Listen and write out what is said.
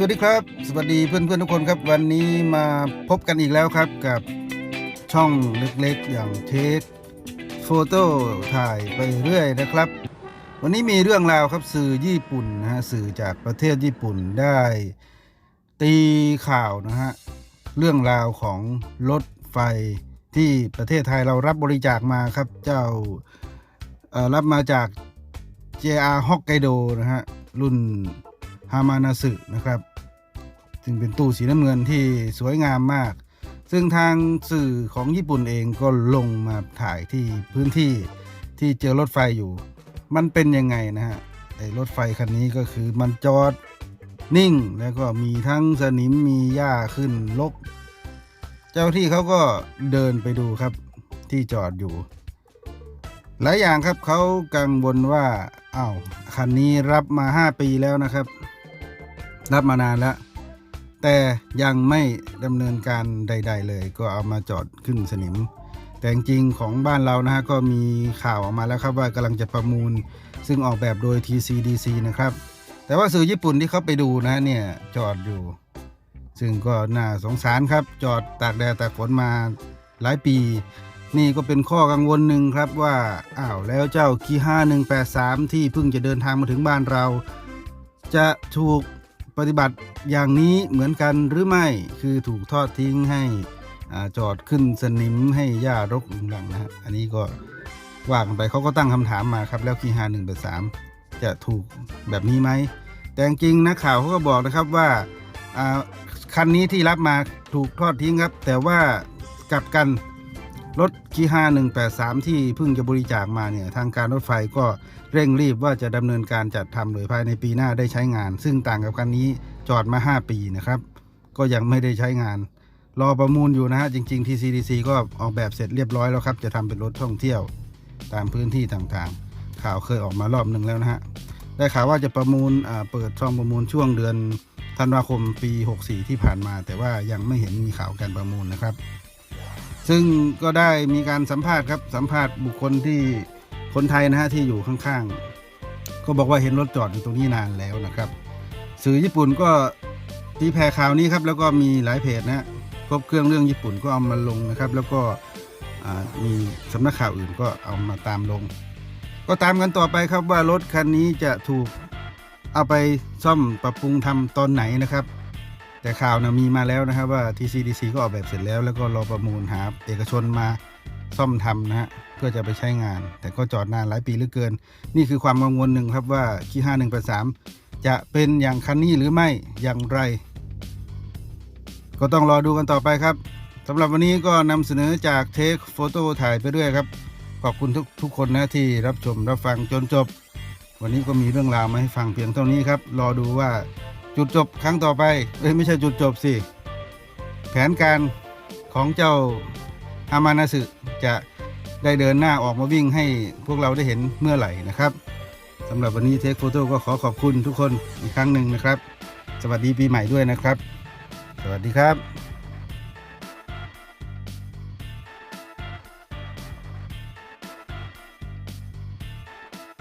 สวัสดีครับ สวัสดีเพื่อนเพื่อนๆทุกคนครับ วันนี้มาพบกันอีกแล้วครับกับช่องเล็กๆ อย่างเทคโฟโต้ถ่ายไปเรื่อยนะครับ วันนี้มีเรื่องราวครับสื่อญี่ปุ่นนะฮะสื่อจากประเทศญี่ปุ่นได้ตีข่าวนะฮะเรื่องราวของรถไฟที่ประเทศไทยเรารับบริจาคมาครับ เจ้าเอ่อรับมาจาก JR Hokkaido นะฮะรุ่นฮามานาสึนะครับ ซึ่งเป็นตู้สีน้ำเงินที่สวยงามมาก ซึ่งทางสื่อของญี่ปุ่นเองก็ลงมาถ่ายที่พื้นที่ที่เจอรถไฟอยู่ มันเป็นยังไงนะฮะไอ้รถไฟคันนี้ก็คือมันจอดนิ่งแล้วก็มีทั้งสนิมมีหญ้าขึ้นลก เจ้าที่เขาก็เดินไปดูครับที่จอดอยู่ หลายอย่างครับเขากังวลว่าอ้าวคันนี้รับมา 5 ปีแล้วนะครับ รับมานานแล้ว แต่ยังไม่ดำเนินการใด ๆ เลย ก็เอามาจอดขึ้นสนิม แต่จริงของบ้านเรานะฮะก็มีข่าวออกมาแล้วครับว่ากำลังจะประมูล ซึ่งออกแบบโดย TCDC นะครับ แต่ว่าสื่อญี่ปุ่นที่เขาไปดูนะเนี่ยจอดอยู่ ซึ่งก็น่าสงสารครับ จอดตากแดดตากฝนมาหลายปี นี่ก็เป็นข้อกังวลหนึ่งครับว่าอ้าวแล้วเจ้าคี5183ที่เพิ่งจะเดินทางมาถึงบ้านเรา จะถูก ปฏิบัติอย่างนี้เหมือนกันหรือไม่คือถูกทอดทิ้งให้จอดขึ้นสนิมให้หญ้ารกรุงรังนะฮะอันนี้ก็ว่ากันไปเขาก็ตั้งคำถามมาครับ แล้วคี5183จะถูกแบบนี้ไหม แต่จริงนักข่าวเขาก็บอกนะครับว่าอ่าคันนี้ที่รับมาถูกทอดทิ้งครับ แต่ว่ากลับกัน รถคีฮา183ที่เพิ่งจะบริจาคมาเนี่ย ทางการรถไฟก็เร่งรีบว่าจะดำเนินการจัดทำเลยภายในปีหน้าได้ใช้งาน ซึ่งต่างกับคันนี้จอดมา 5 ปีนะครับ ก็ยังไม่ได้ใช้งาน รอประมูลอยู่นะฮะ จริงๆ TCDC ก็ออกแบบเสร็จเรียบร้อยแล้วครับ จะทำเป็นรถท่องเที่ยวตามพื้นที่ต่างๆ ข่าวเคยออกมารอบหนึ่งแล้วนะฮะได้ข่าวว่าจะประมูลอ่าเปิดช่องประมูลช่วงเดือนธันวาคมปี 64 ที่ผ่านมา แต่ว่ายังไม่เห็นมีข่าวการประมูลนะครับ ซึ่งก็ได้มีการสัมภาษณ์ครับสัมภาษณ์บุคคลที่คนไทยนะฮะที่อยู่ข้างๆ ก็บอกว่าเห็นรถจอดอยู่ตรงนี้นานแล้วนะครับ สื่อญี่ปุ่นก็ตีแผ่ข่าวนี้ครับแล้วก็มีหลายเพจนะฮะครบเครื่องเรื่องญี่ปุ่นก็เอามาลงนะครับ แล้วก็มีสำนักข่าวอื่นก็เอามาตามลง ก็ตามกันต่อไปครับว่ารถคันนี้จะถูกเอาไปซ่อมปรับปรุงทำตอนไหนนะครับ แต่ข่าวนะมีมาแล้วนะครับว่า TCDC ก็ออกแบบเสร็จแล้ว แล้วก็รอประมูลหาเอกชนมาซ่อมทำนะฮะเพื่อจะไปใช้งาน แต่ก็จอดนานหลายปีเหลือเกิน นี่คือความกังวลหนึ่งครับว่าคี5183จะเป็นอย่างคันนี้หรือไม่อย่างไร ก็ต้องรอดูกันต่อไปครับสำหรับวันนี้ก็นำเสนอจากเทคโฟโต้ถ่ายไปเรื่อยครับ ขอบคุณทุกทุกคนนะที่รับชมรับฟังจนจบ วันนี้ก็มีเรื่องราวมาให้ฟังเพียงเท่านี้ครับ รอดูว่า จุดจบครั้งต่อไปเอ้ยไม่ใช่จุดจบสิ แผนการของเจ้าอามานาสึจะได้เดินหน้าออกมาวิ่งให้พวกเราได้เห็นเมื่อไหร่นะครับสำหรับวันนี้เทคโฟโต้ก็ขอขอบคุณทุกคนอีกครั้งหนึ่งนะครับ สวัสดีปีใหม่ด้วยนะครับ สวัสดีครับ